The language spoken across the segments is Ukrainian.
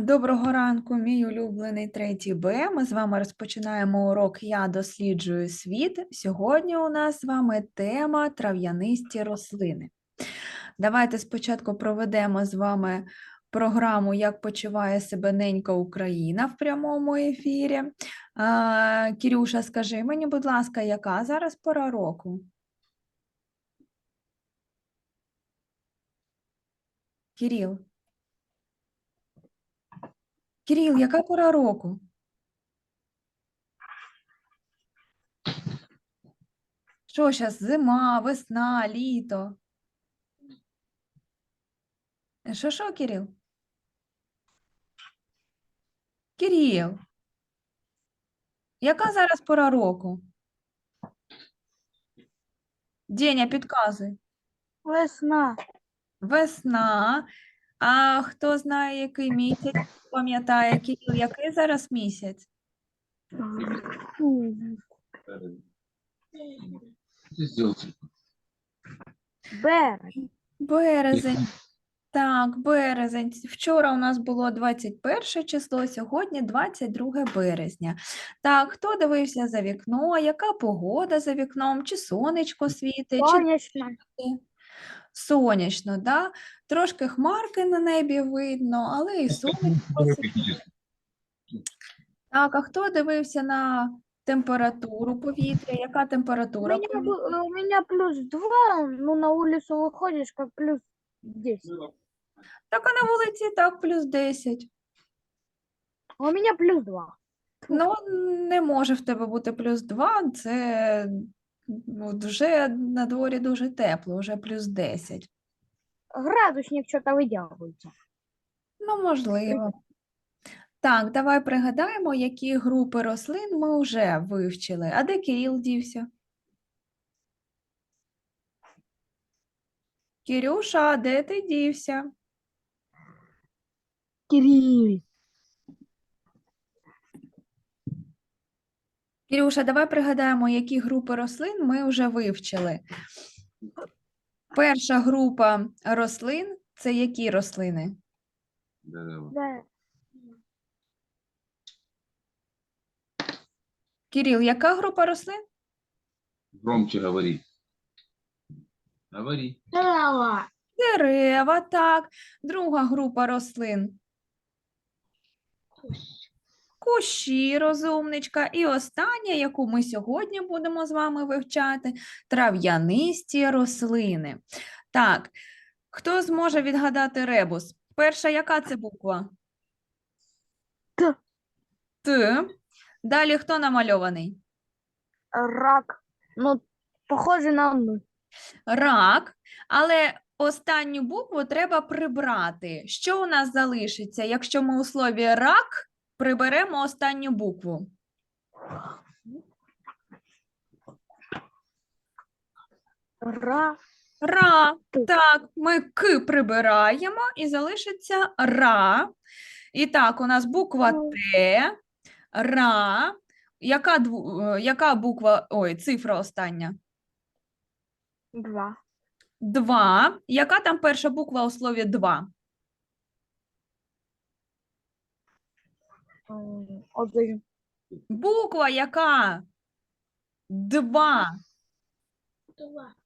Доброго ранку, мій улюблений третій Б. Ми з вами розпочинаємо урок Я досліджую світ. Сьогодні у нас з вами тема трав'янисті рослини. Давайте спочатку проведемо з вами програму Як почуває себе ненька Україна в прямому ефірі. Кірюша, скажи мені, будь ласка, яка зараз пора року? Кіріл. Кирил, яка пора року? Що зараз? Зима, весна, літо? Що, що, Кирил? Кирил, яка зараз пора року? Деня, підказуй. Весна. Весна. А хто знає, який місяць, пам'ятає, Кирил, який зараз місяць? Березень. Березень. Так, березень. Вчора у нас було 21 число, сьогодні 22 березня. Так, хто дивився за вікно, яка погода за вікном, чи сонечко світить, чи Сонячна. Сонячно, да? Трошки хмарки на небі видно, але і сонечко. Так, а хто дивився на температуру повітря? Яка У температура? меня, повітря? бу- э, у меня плюс два, ну на улицу выходишь, как плюс 10. Так, а на вулиці так, плюс 10. А у меня плюс два. Ну, не може в тебе бути плюс 2, це от вже на дворі дуже тепло, вже плюс 10. Градусник что-то выдергивается. Ну, можливо. Так, давай пригадаємо, які групи рослин ми вже вивчили. А де Кирил дівся? Кирюша, а де ти дівся? Кирилл. Кирюша, давай пригадаємо, які групи рослин ми вже вивчили. Перша група рослин це які рослини? Да-да. Кирил, яка група рослин? Громче говори. Говори. Трава. Дерева, так. Друга група рослин. Кущі, розумничка. І остання, яку ми сьогодні будемо з вами вивчати, трав'янисті рослини. Так, хто зможе відгадати ребус? Перша, яка це буква? Т. Т. Далі хто намальований? Рак. Ну, похоже на ну. Рак, але останню букву треба прибрати. Що у нас залишиться, якщо ми у слові рак приберемо останню букву? Ра. Ра. Так, ми к прибираємо і залишиться ра. І так, у нас буква. Т, ра. Яка, е, яка буква, ой, цифра остання? Два. Два. Яка там перша буква у слові два? Один. Буква яка? Два.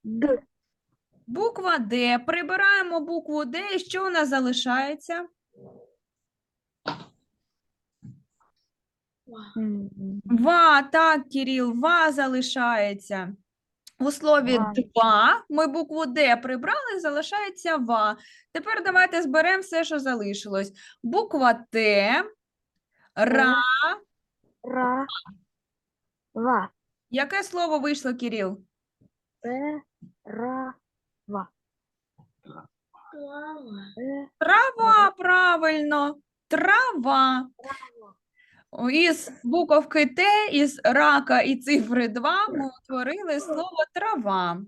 Д. Буква Д. Прибираємо букву Д. І що у нас залишається? Ва, так, Кирил, ва залишається. У слові Ва. два ми букву Д прибрали, залишається ва. Тепер давайте зберемо все, що залишилось. Буква Т, ра. Ра. Ва. Яке слово вийшло, Кирил? П. Ра. Ва. П. Трава, правильно. Трава. Із буковки Т, із рака і цифри 2 ми утворили слово трава.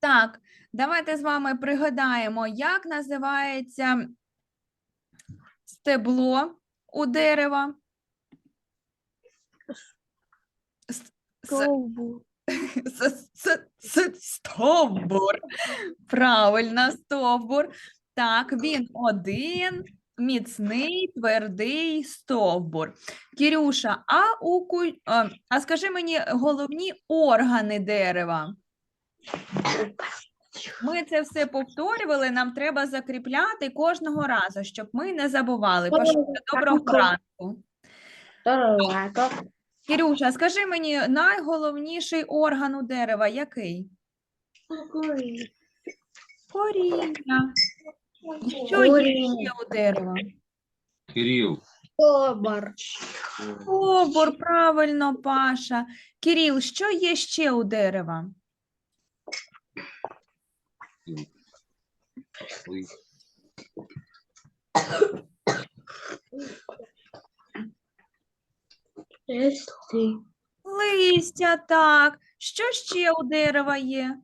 Так, давайте з вами пригадаємо, як називається стебло дерева. С- Стовбур. Правильно, стовбур. Так, він один, міцний, твердий стовбур. Кірюша, а у ку... а скажи мені головні органи дерева. Ми це все повторювали, нам треба закріпляти кожного разу, щоб ми не забували. Пашуля, доброго ранку. Кірюша, скажи мені, найголовніший орган у дерева який? Коріння. Що є ще у дерева? Кирилл. Стовбур, правильно, Паша. Кіріл, що є ще у дерева? Ой, Листя, так. Що ще у дерева є?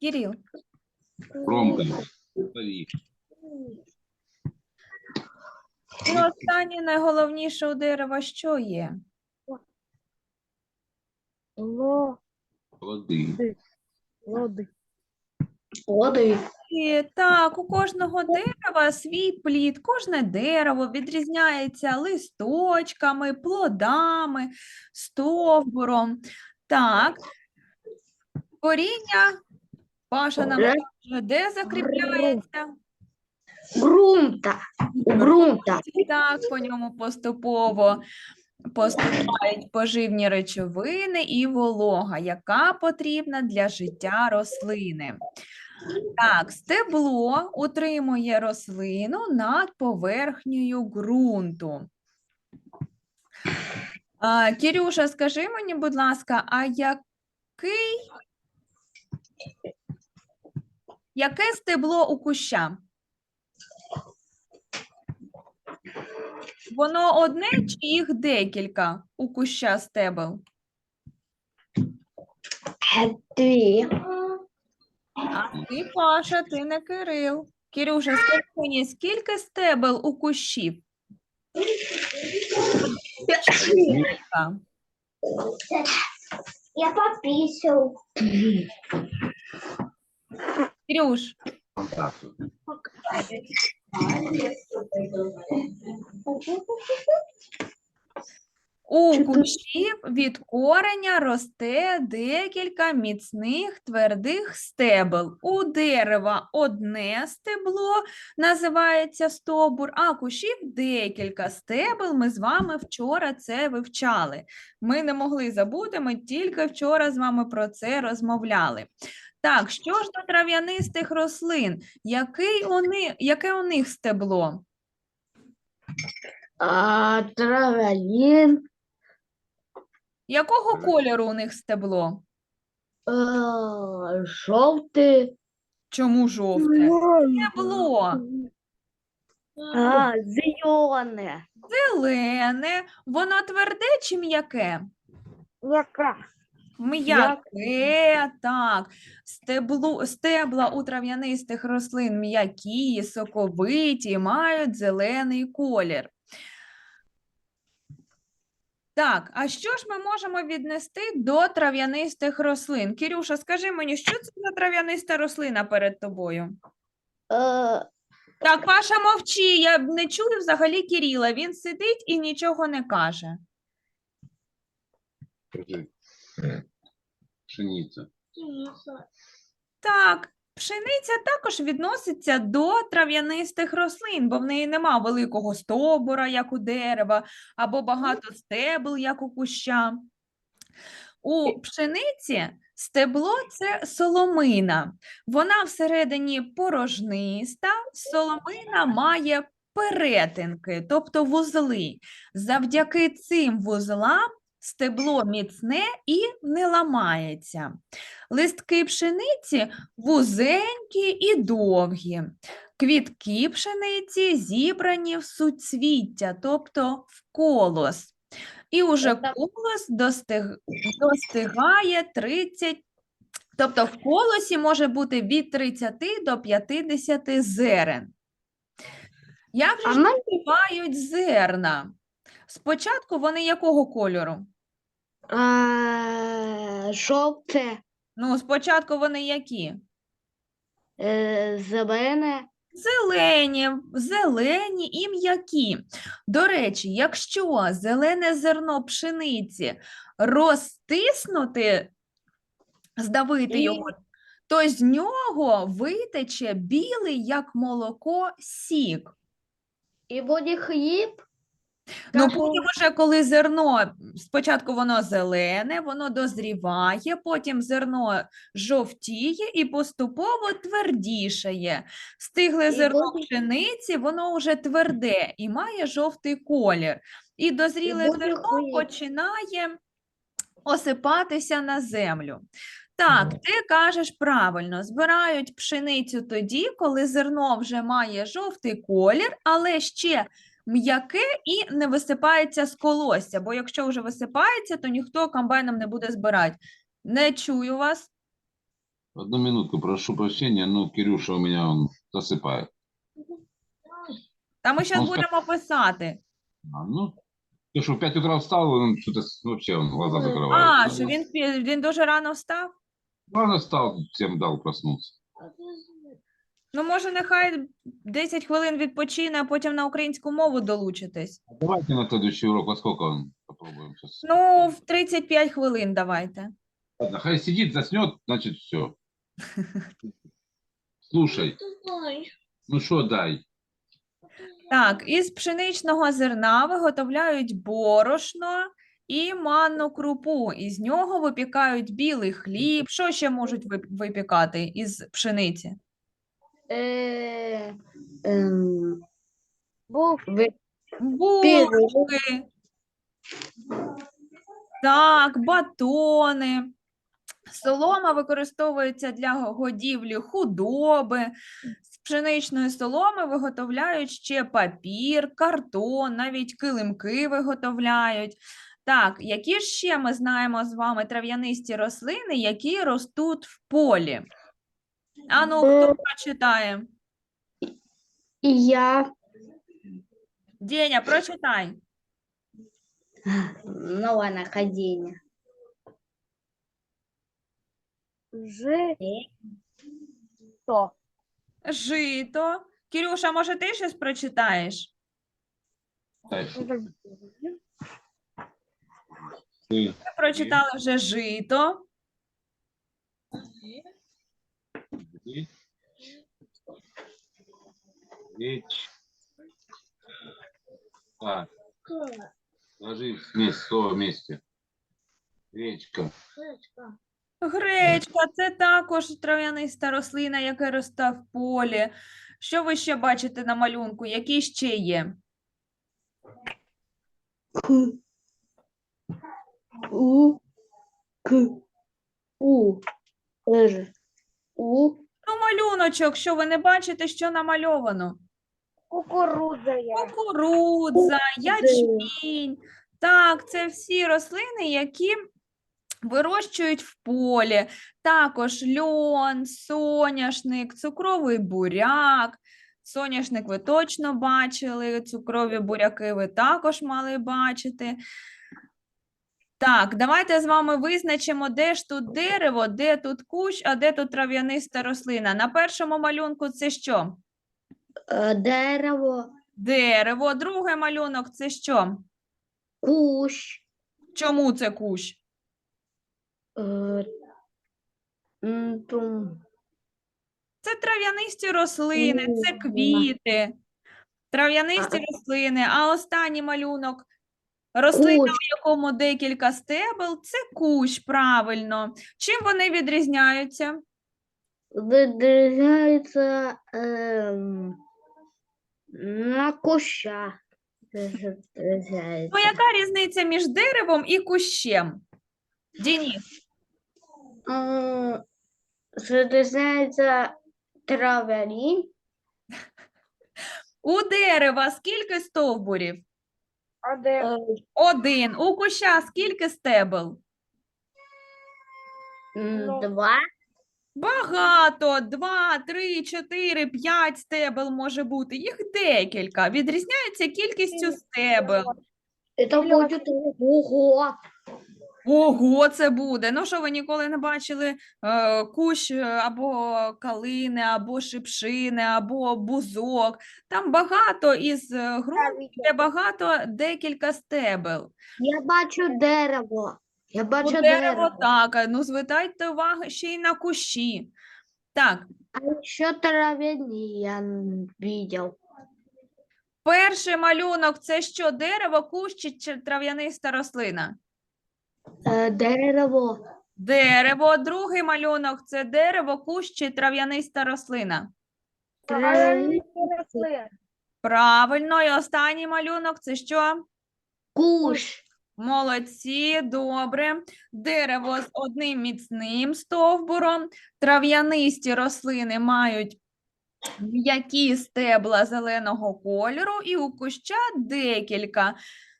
Кіріл. Громко. Говори. І останнє найголовніше у дерева що є? Воды. І так, у кожного дерева свій плід. Кожне дерево відрізняється листочками, плодами, стовбуром. Так, коріння, Паша нам каже, де закріпляється? Грунта. Грунта. Так, по ньому поступово поступають поживні речовини і волога, яка потрібна для життя рослини. Так, стебло утримує рослину над поверхнею ґрунту. Кірюша, скажи мені, будь ласка, а який, яке стебло у куща? Воно одне чи їх декілька у куща стебел? Дві. А ти, Паша, ти не Кирил. Кирюша, скажи мені, скільки стебел у кущів? Я пописал. Кирюш. У кущів від кореня росте декілька міцних твердих стебел. У дерева одне стебло називається стовбур, а кущів декілька стебел. Ми з вами вчора це вивчали. Ми не могли забути, ми тільки вчора з вами про це розмовляли. Так, що ж до трав'янистих рослин? Який у них, яке у них стебло? А, травянин. Якого кольору у них стебло? А, желтый. Чому жовте? Стебло А, зеленое. зелене, воно тверде чи м'яке? Яка? М'яке, так. Стеблу, стебла у трав'янистих рослин м'які, соковиті, мають зелений колір. Так, а що ж ми можемо віднести до трав'янистих рослин? Кірюша, скажи мені, що це за трав'яниста рослина перед тобою? Е, Так, Паша, мовчи, я б не чую взагалі Кіріла. Він сидить і нічого не каже. Пшеница. Так, пшениця також відноситься до трав'янистих рослин, бо в неї нема великого стовбура, як у дерева, або багато стебл, як у куща. У пшениці стебло це соломина. Вона всередині порожниста, соломина має перетинки, тобто вузли. Завдяки цим вузлам стебло міцне і не ламається. Листки пшениці вузенькі і довгі. Квітки пшениці зібрані в суцвіття, тобто в колос. І уже колос достиг... достигає 30, тобто в колосі може бути від 30 до 50 зерен. Як же А ж мене зерна? Спочатку вони якого кольору? а, жовте. Ну, спочатку вони які? Е, зелене. Зелені, зелені і м'які. До речі, якщо зелене зерно пшениці розтиснути, здавити І- його, то з нього витече білий, як молоко, сік. І буде хліб. Ну, потім уже, коли зерно, спочатку воно зелене, воно дозріває, потім зерно жовтіє і поступово твердішає. Стигле І зерно буде- пшениці, воно вже тверде і має жовтий колір. І дозріле буде зерно хліб. починає осипатися на землю. Так, ти кажеш правильно, збирають пшеницю тоді, коли зерно вже має жовтий колір, але ще м'яке і не висипається з колосся, бо якщо вже висипається, то ніхто комбайном не буде збирати. Не чую вас. Одну минутку, прошу прощения, ну, Кирюша у меня он засыпает. Та ми зараз Ну, будемо писати. А, ну, то, что в 5 утра встал, он что-то с- вообще он глаза закрывает. А, що він, пі- він дуже рано встав? Рано встал, всем дал проснуться. Ну, може, нехай 10 хвилин відпочине, а потім на українську мову долучитись. А Давайте на следующий урок, во сколько? Попробуем сейчас. Ну, в 35 хвилин давайте. Ладно, хай сидит, заснет, значит все. Слушай, ну что дай? Так, із пшеничного зерна виготовляють борошно і манну крупу. Із нього випікають білий хліб. Що ще можуть вип- випікати із пшениці? Е, ем, ви- Булочки. Так, батони. Солома використовується для годівлі худоби. З пшеничної соломи виготовляють ще папір, картон, навіть килимки виготовляють. Так, які ж ще ми знаємо з вами трав'янисті рослини, які ростуть в полі? Ану, хто Е. прочитає? І я. Деня, прочитай. Ну ладно, ходіння. Ж. Що? Жито. Кирюша, може, ти щось прочитаєш? Дай. Ты. Ми прочитали вже жито. Речь. Так, ложи вместе, слово вместе. Речка. Гречка це також трав'яниста рослина, яка росте в полі. Що ви ще бачите на малюнку? Які ще є? К. У. К. У. Ж. У. Малюночок, що ви не бачите, що намальовано? Кукурудза. Кукурудза, ячмінь. Так, це всі рослини, які вирощують в полі. Також льон, соняшник, цукровий буряк. Соняшник ви точно бачили, цукрові буряки ви також мали бачити. Так, давайте з вами визначимо, де ж тут дерево, де тут кущ, а де тут трав'яниста рослина. На першому малюнку це що? Е, Дерево. Дерево. Другий малюнок це що? Кущ. Чому це кущ? Е, м, тум. Це трав'янисті рослини, це квіти, трав'янисті рослини. А останній малюнок рослина, Кущ. у якому декілька стебел, це кущ, правильно. Чим вони відрізняються? Відрізняється ем, на куща. Відрізняється. Ну, яка різниця між деревом і кущем? Дініс, Ем, Відрізняється трав'яні. у дерева скільки стовбурів? Е, Один. У куща скільки стебел? м, Два. Багато, два, три, чотири, п'ять стебел може бути. Їх декілька. Відрізняються кількістю стебел. Это будет ого. Ого, це буде. Ну, що ви ніколи не бачили е, кущ е, або калини, або шипшини, або бузок. Там багато із е, ґрунту, де багато декілька стебел. Я бачу дерево. Я Ну, бачу дерево дерево. так, ну звертайте увагу ще й на кущі. Так, А еще травяные я н- видел. перший малюнок це що, дерево, кущ чи чи трав'яниста рослина? Э, дерево. Дерево, другий малюнок це дерево, кущ чи трав'яниста рослина. Правильно, і останній малюнок це що? Куш. Молодці, добре. Дерево з одним міцним стовбуром. Трав'янисті рослини мають м'які стебла зеленого кольору, і у куща декілька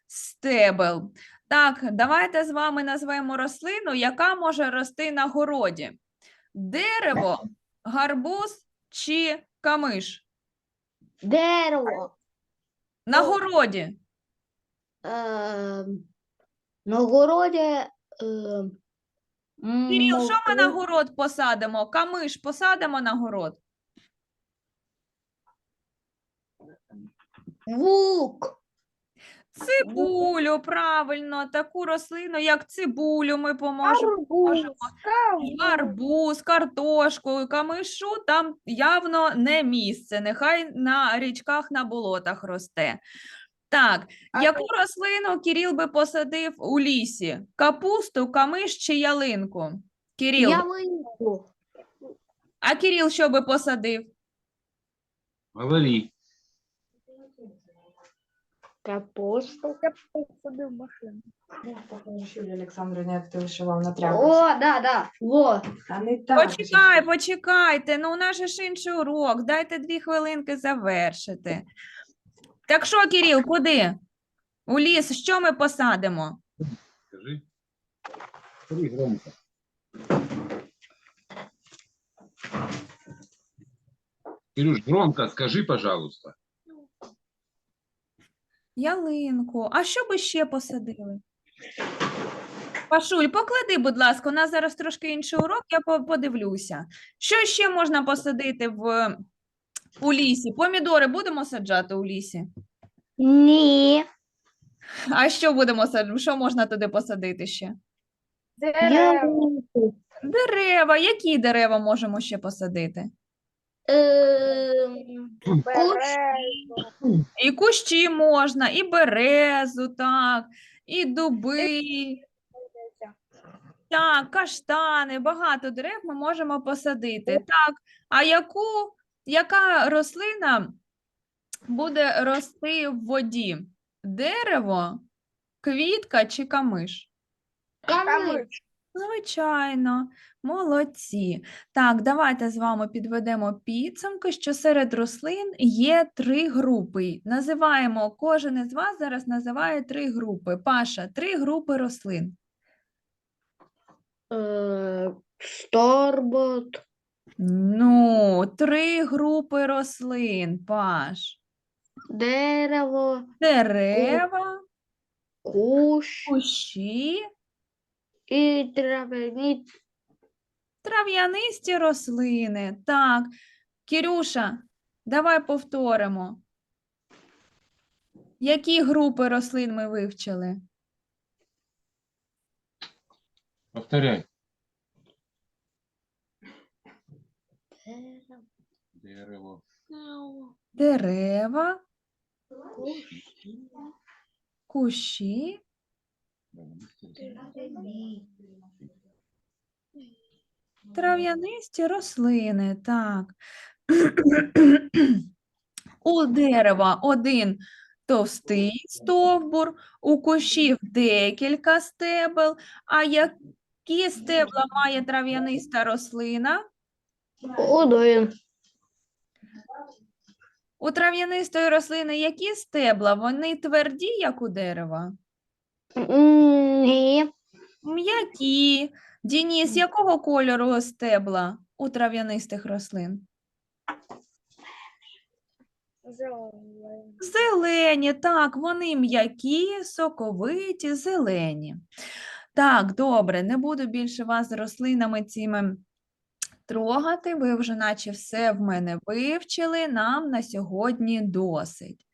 стебел. Так, давайте з вами назвемо рослину, яка може рости на городі. Дерево, гарбуз чи камиш? Дерево. На городі. Э, на городе. Э, Кирил, що ми на город посадимо? Камиш посадимо на город? Лук. Цибулю, правильно, таку рослину, як цибулю, ми поможемо. Арбуз. Гарбуз, картошку, камишу там явно не місце. Нехай на річках, на болотах росте. Так, яку рослину Кирил би посадив у лісі? Капусту, камиш чи ялинку? Кирил, Ялинку. а Кирил що би посадив? Говори. Капусту. Юлія Олександровна, як ти вишивав на тряпці. О, да, да. Вот. А не так. Почекай, почекайте. Ну, у нас же ж інший урок. Дайте дві хвилинки завершити. Так що, Кирил, куди? У ліс, що ми посадимо? Скажи. Скажи громко. Кирюш, громко скажи, пожалуйста. Ялинку. А що би ще посадили? Пашуль, поклади, будь ласка, у нас зараз трошки інший урок, я по- подивлюся. Що ще можна посадити в, у лісі? Помідори будемо саджати у лісі? Ні. А що будемо саджати? Що можна туди посадити ще? Ялинку. Дерева. Які дерева можемо ще посадити? Ем, І кущі можна, і березу, так, і дуби. Так, каштани, багато дерев ми можемо посадити. Так, а яку, яка рослина буде рости в воді? Дерево, квітка чи камиш? Камиш. Звичайно, молодці. Так, давайте з вами підведемо підсумки, що серед рослин є три групи. Називаємо, кожен із вас зараз називає три групи. Паша, три групи рослин. Е, Сторбот. Ну, три групи рослин, Паш. Дерево. Дерева, Куш. кущі, І травяні. трав'янисті рослини. Так, Кірюша, давай повторимо. Які групи рослин ми вивчили? Повторяй. Дерево. Дерева, кущі, трав'янисті рослини. Так. У дерева один товстий стовбур, у кущів декілька стебел. А які стебла має трав'яниста рослина? Один. У трав'янистої рослини які стебла? Вони тверді, як у дерева? Ні. М'які. Дініс, якого кольору стебла у трав'янистих рослин? Зелені, так, вони м'які, соковиті, зелені. Так, добре, не буду більше вас з рослинами цими трогати. Ви вже наче все в мене вивчили. Нам на сьогодні досить.